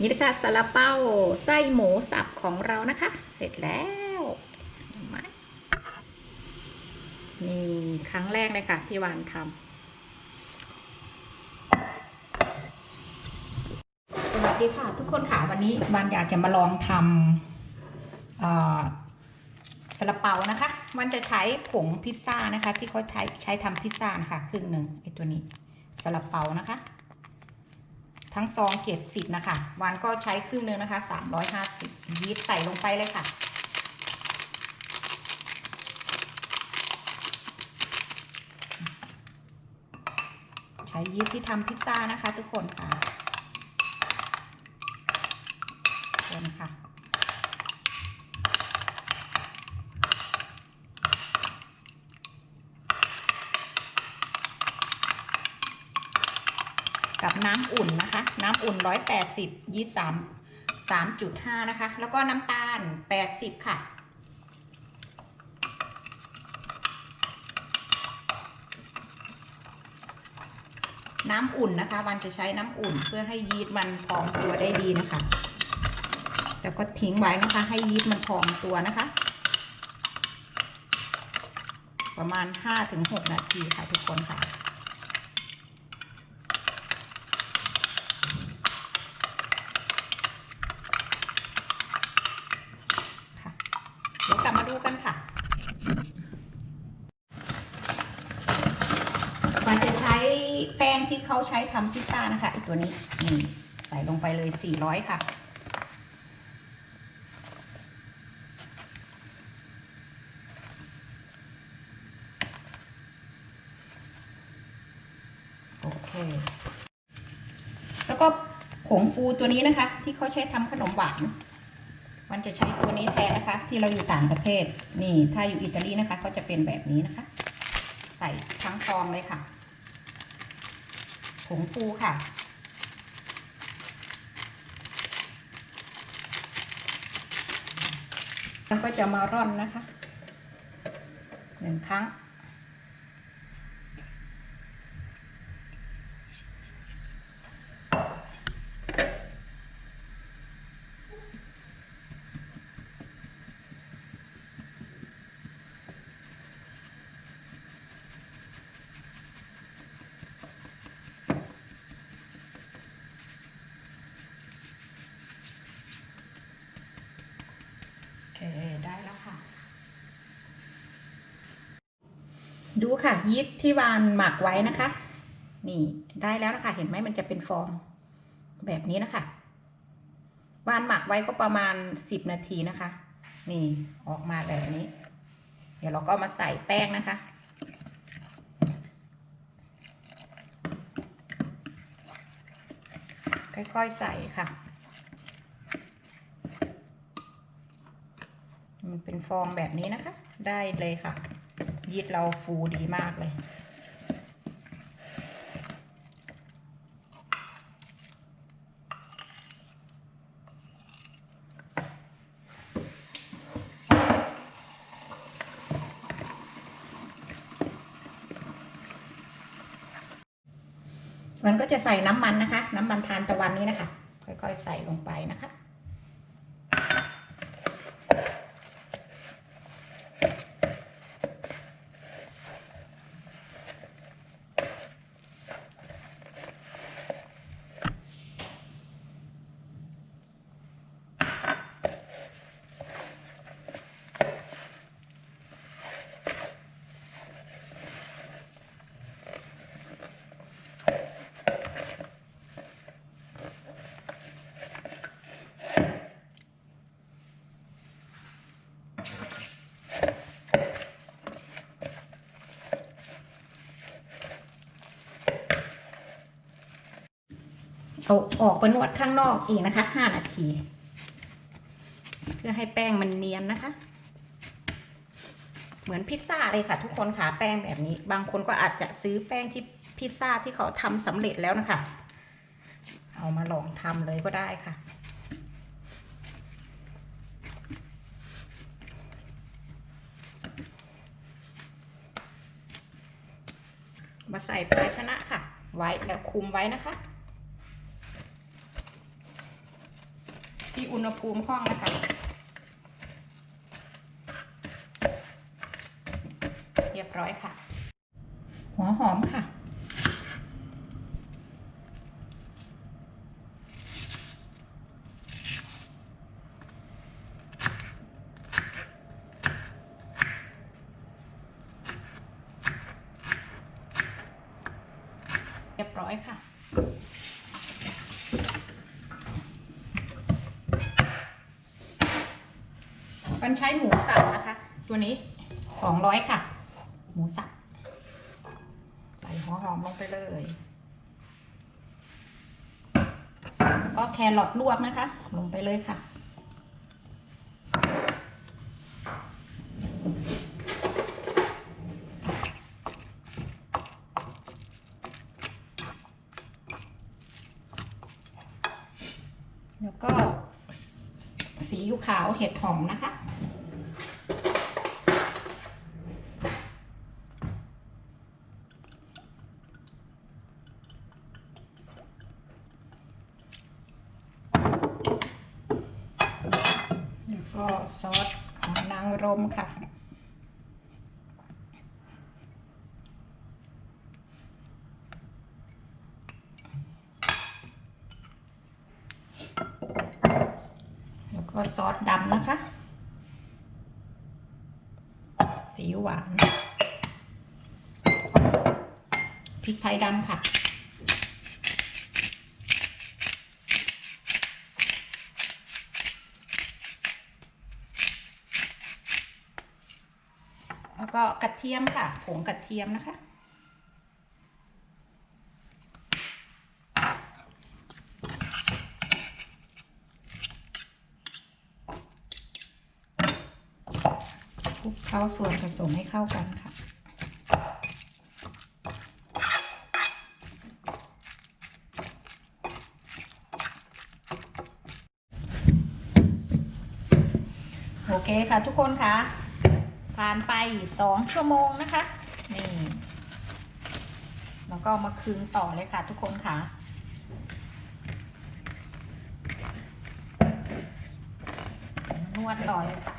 นี่นะคะซาลาเปาไส้หมูสับของเรานะคะ เสร็จแล้วนี่ครั้งแรกเลยค่ะที่วานทำสวัสดีค่ะ ทุกคนค่ะวันนี้วานอยากจะมาลองทำซาลาเปานะคะ มันจะใช้ผงพิซซ่านะคะ ที่เขาใช้ใช้ทำพิซซ่านะคะครึ่งหนึ่งไอตัวนี้ซาลาเปานะคะ ทั้งซองเจ็ดสิบนะคะวานก็ใช้ครึ่งหนึงนะคะสามร้อยห้าสิบยีสต์ใส่ลงไปเลยค่ะ ใช้ยีสต์ที่ทำพิซซ่านะคะทุกคนค่ะคนค่ะ กับน้ำอุ่นนะคะ น้ำอุ่น 180ยีสต์3 3.5นะคะ แล้วก็น้ำตาล 80 ค่ะ น้ำอุ่นนะคะ วันจะใช้น้ำอุ่นเพื่อให้ยีสต์มันพองตัวได้ดีนะคะ แล้วก็ทิ้งไว้นะคะ ให้ยีสต์มันพองตัวนะคะ ประมาณ 5-6 นาทีค่ะทุกคนค่ะ ใช้ทำพิซซ่านะคะไอตัวนี้นี่ใส่ลงไปเลย 400 ค่ะ โอเค แล้วก็ผงฟูตัวนี้นะคะ ที่เขาใช้ทำขนมหวานมันจะใช้ตัวนี้แทนนะคะ ที่เราอยู่ต่างประเทศ นี่ถ้าอยู่อิตาลีนะคะ ก็จะเป็นแบบนี้นะคะ ใส่ทั้งซองเลยค่ะ งฟูค่ะ แล้วก็จะมาร่อนนะคะหนึ่งครั้ง โอเค ได้แล้วค่ะ ดูค่ะยีสต์ที่วานหมักไว้นะคะ นี่ได้แล้วนะคะ เห็นไหมมันจะเป็นฟองแบบนี้นะคะ วานหมักไว้ก็ประมาณสิบนาทีนะคะ นี่ออกมาแบบนี้ เดี๋ยวเราก็มาใส่แป้งนะคะค่อยๆใส่ค่ะ มันเป็นฟองแบบนี้นะคะ ได้เลยค่ะ ยีสต์เราฟูดีมากเลยมันก็จะใส่น้ำมันนะคะ น้ำมันทานตะวันนี้นะคะ ค่อยๆ ใส่ลงไปนะคะ เอาออกไปนวดข้างนอกอีกนะคะห้านาที เพื่อให้แป้งมันเนียนนะคะ เหมือนพิซซ่าเลยค่ะ ทุกคนค่ะแป้งแบบนี้ บางคนก็อาจจะซื้อแป้งที่พิซซ่าที่เขาทำสำเร็จแล้วนะคะ เอามาลองทำเลยก็ได้ค่ะมาใส่ภาชนะค่ะ ไว้แล้วคุมไว้นะคะ อุณหภูมิห้องนะคะ เรียบร้อยค่ะ หัวหอมค่ะ เรียบร้อยค่ะ มั นใช้หมูสับนะคะ ตัวนี้สองร้อยค่ะ หมูสับ ใส่หัวหอมลงไปเลยแล้วก็แครอทลวกนะคะ ลงไปเลยค่ะแล้วก็สีขาวเห็ดหอมนะคะ ก็ซอสหอยนางรมค่ะ แล้วก็ซอสดำนะคะสีหวานพริกไทยดำค่ะ ก็กระเทียมค่ะ ผงกระเทียมนะคะ คลุกเข้าส่วนผสมให้เข้ากันค่ะโอเคค่ะทุกคนค่ะ ผ่านไปสองชั่วโมงนะคะ นี่แล้วก็มาคืนต่อเลยค่ะทุกคนค่ะ นวดต่อเลยค่ะ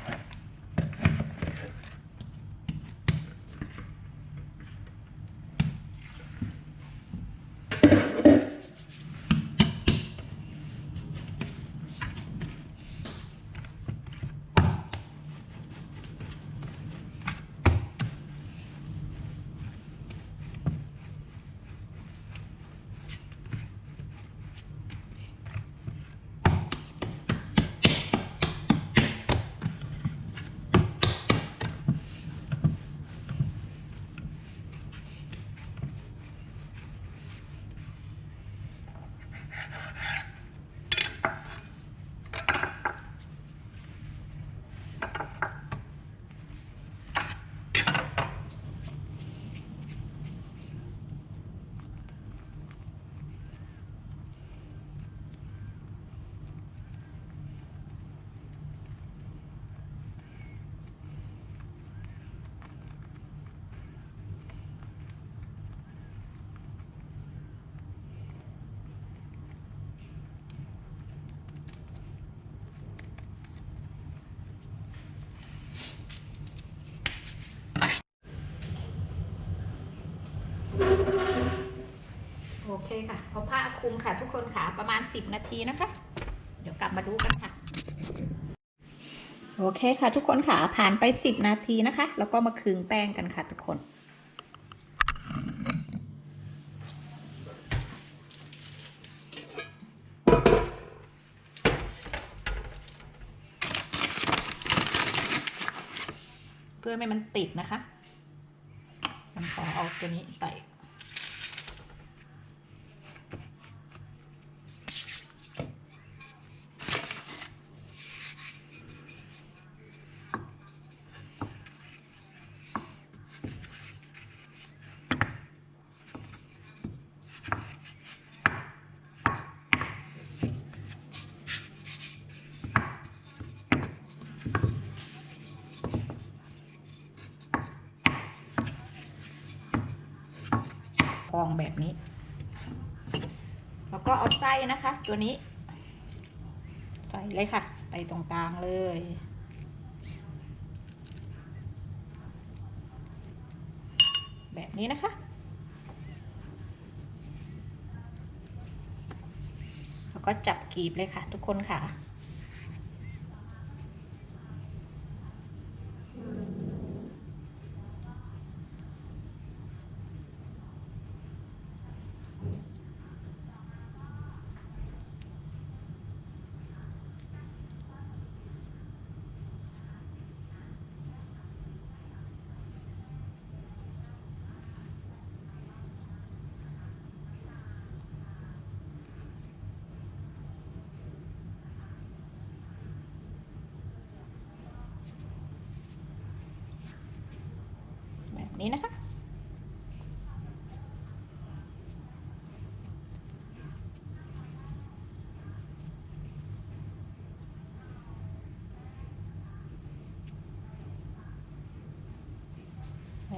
เคค่ะพอผ้าคลุมค่ะทุกคนค่ะประมาณ 10 นาทีนะคะ เดี๋ยวกลับมาดูกันค่ะ โอเคค่ะ ทุกคนค่ะผ่านไป 10 นาทีนะคะ แล้วก็มาคืงแป้งกันค่ะ ทุกคนเพื่อไม่มันติดนะคะ มันขอเอาตัวนี้ใส่ พอง แบบนี้ แล้วก็เอาไส้นะคะ ตัวนี้ ใส่เลยค่ะ ไปตรงกลางเลย แบบนี้นะคะแล้วก็จับกรีบเลยค่ะ ทุกคนค่ะ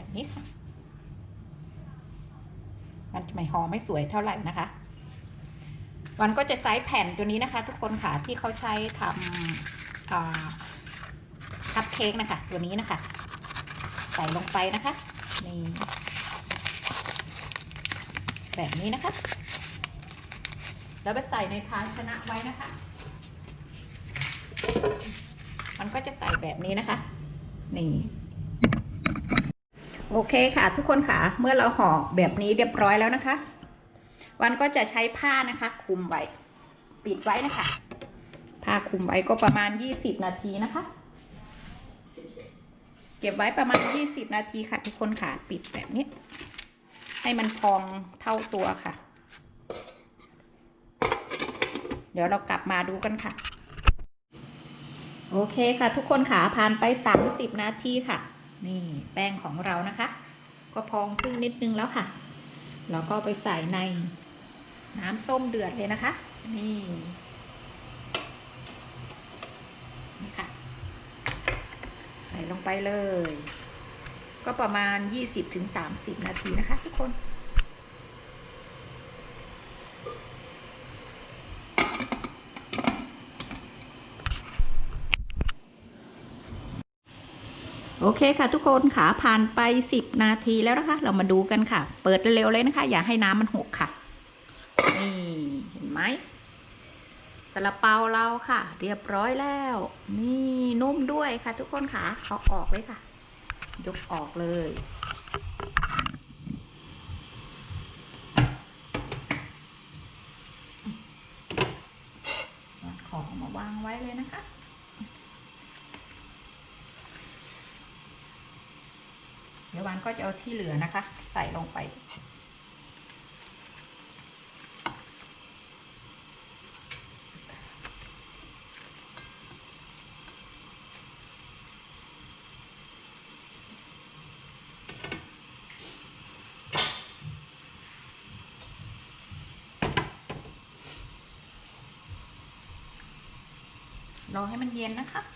แบบนี้ค่ะ มันจะไม่หอไม่สวยเท่าไหร่นะคะ วันก็จะใช้แผ่นตัวนี้นะคะ ทุกคนค่ะที่เขาใช้ทำคัพเค้กนะคะ ตัวนี้นะคะ ใส่ลงไปนะคะนี่แบบนี้นะคะ แล้วไปใส่ในภาชนะไว้นะคะ มันก็จะใส่แบบนี้นะคะ นี่ โอเคค่ะ ทุกคนค่ะ เมื่อเราห่อแบบนี้เรียบร้อยแล้วนะคะ วันก็จะใช้ผ้านะคะ คุมไว้ ปิดไว้นะคะ ผ้าคุมไว้ก็ประมาณ 20 นาทีนะคะ เก็บไว้ประมาณ 20 นาทีค่ะ ทุกคนค่ะ ปิดแบบนี้ ให้มันพองเท่าตัวค่ะ เดี๋ยวเรากลับมาดูกันค่ะ โอเคค่ะ ทุกคนค่ะผ่านไป 30 นาทีค่ะ นี่แป้งของเรานะคะ ก็พองขึ้นนิดนึงแล้วค่ะ เราก็ไปใส่ในน้ำต้มเดือดเลยนะคะ นี่นี่ค่ะ ใส่ลงไปเลย ก็ประมาณ 20-30 นาทีนะคะทุกคน โอเคค่ะทุกคนค่ะผ่านไป 10 นาทีแล้วนะคะ เรามาดูกันค่ะ เปิดเร็วๆเลยนะคะ อย่าให้น้ำมันหกค่ะ นี่ เห็นไหมสลาเปาเราค่ะ เรียบร้อยแล้ว นี่นุ่มด้วยค่ะ ทุกคนค่ะเขาออกเลยค่ะ ยกออกเลยเอาของมาวางไว้เลยนะคะ เดี๋ยววาน ก็จะเอาที่เหลือนะคะ ใส่ลงไป รอให้มันเย็นนะคะ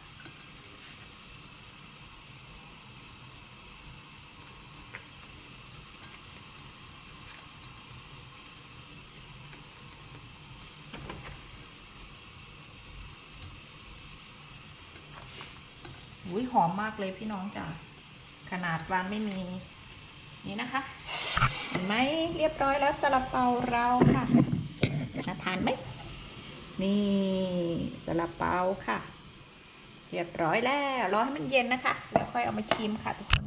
อุ้ยหอมมากเลยพี่น้องจ้ะขนาดวานไม่มี นี่นะคะ เห็นไหมเรียบร้อยแล้วซาลาเปาเราค่ะน่าทานไหมนี่ซาลาเปาค่ะ เรียบร้อยแล้วรอให้มันเย็นนะคะ แล้วค่อยเอามาชิมค่ะทุกคน